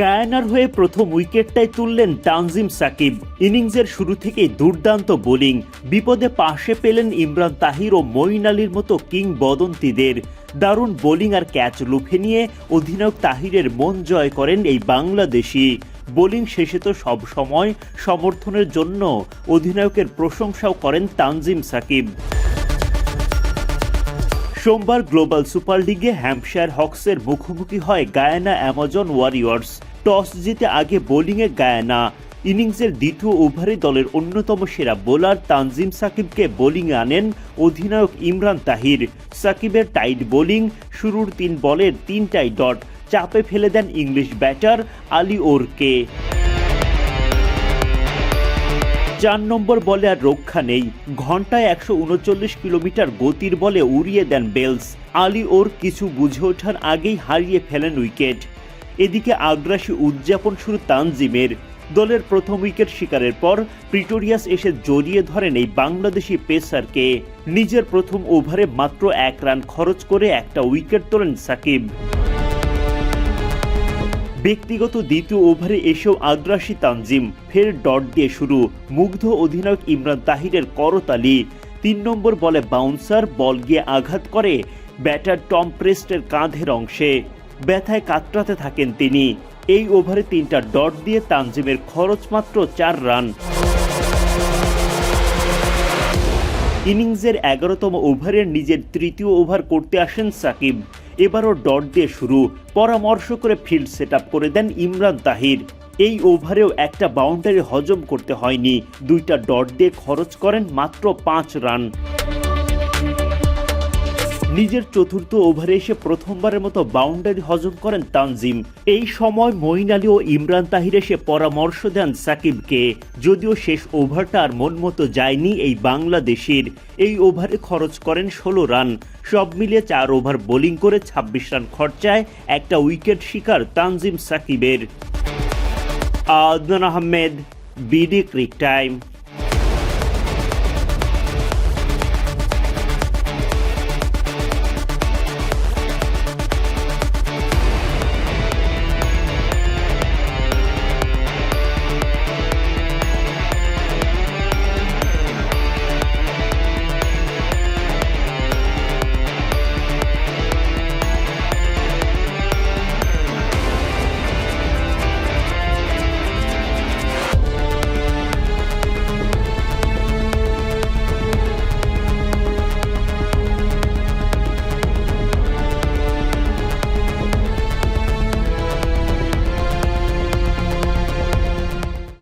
গায়ানার হয়ে প্রথম উইকেটটাই তুললেন তানজিম সাকিব। ইনিংসের শুরু থেকেই দুর্দান্ত বোলিং। বিপদে পাশে পেলেন ইমরান তাহির ও মঈন আলীর মতো কিংবদন্তিদের। দারুণ বোলিং আর ক্যাচ লুফে নিয়ে অধিনায়ক তাহিরের মন জয় করেন এই বাংলাদেশি। বোলিং শেষে তো সব সময় সমর্থনের জন্য অধিনায়কের প্রশংসাও করেন তানজিম সাকিব। সোমবার গ্লোবাল সুপার লিগে হ্যাম্পশায়ার হক্সের মুখোমুখি হয় গায়ানা অ্যামাজন ওয়ারিয়র্স। টস জিতে আগে বোলিংয়ে গায়ানা। ইনিংসের দ্বিতীয় ওভারে দলের অন্যতম সেরা বোলার তানজিম সাকিবকে বোলিংয়ে আনেন অধিনায়ক ইমরান তাহির। সাকিবের টাইট বোলিং শুরুর তিন বলের তিনটাই ডট, চাপে ফেলে দেন ইংলিশ ব্যাটার আলী ওরকে। চার নম্বর বলে আর রক্ষা নেই। ঘন্টায় একশো উনচল্লিশ কিলোমিটার গতির বলে উড়িয়ে দেন বেলস। আলী ওর কিছু বুঝে ওঠার আগেই হারিয়ে ফেলেন উইকেট। এদিকে আগ্রাসী উদযাপন শুরু তানজিমের। দলের প্রথম উইকেট শিকারের পর প্রিটোরিয়াস এসে জড়িয়ে ধরেন এই বাংলাদেশি পেসারকে। নিজের প্রথম ওভারে মাত্র এক রান খরচ করে একটা উইকেট তোলেন সাকিব। ব্যক্তিগত দ্বিতীয় ওভারে এসেও আগ্রাসী তানজিম, ফের ডট দিয়ে শুরু। মুগ্ধ অধিনায়ক ইমরান তাহিরের করতালি তিন নম্বর বলে বাউন্সার, বল গিয়ে আঘাত করে ব্যাটার টম প্রেস্টের কাঁধের অংশে। ব্যথায় কাতরাতে থাকেন তিনি। এই ওভারে তিনটা ডট দিয়ে তানজিমের খরচ মাত্র চার রান। ইনিংসের এগারোতম ওভারের নিজের তৃতীয় ওভার করতে আসেন সাকিব। এবারও ডট দিয়ে শুরু। পরামর্শ করে ফিল্ড সেট করে দেন ইমরান তাহির। এই ওভারেও একটা বাউন্ডারি হজম করতে হয়নি। দুইটা ডট দিয়ে খরচ করেন মাত্র পাঁচ রান নিজের চতুর্থ ওভারে এসে প্রথমবারের মতো বাউন্ডারি হজম করেন তানজিম। এই সময় মঈন আলী ও ইমরান তাহির এসে পরামর্শ দেন সাকিবকে। যদিও শেষ ওভারটা আর মন মতো যায়নি এই বাংলাদেশের। এই ওভারে খরচ করেন ষোলো রান। সব মিলিয়ে চার ওভার বোলিং করে ২৬ রান খরচায় একটা উইকেট শিকার তানজিম সাকিবের। Adnan Ahmed, BD crictime.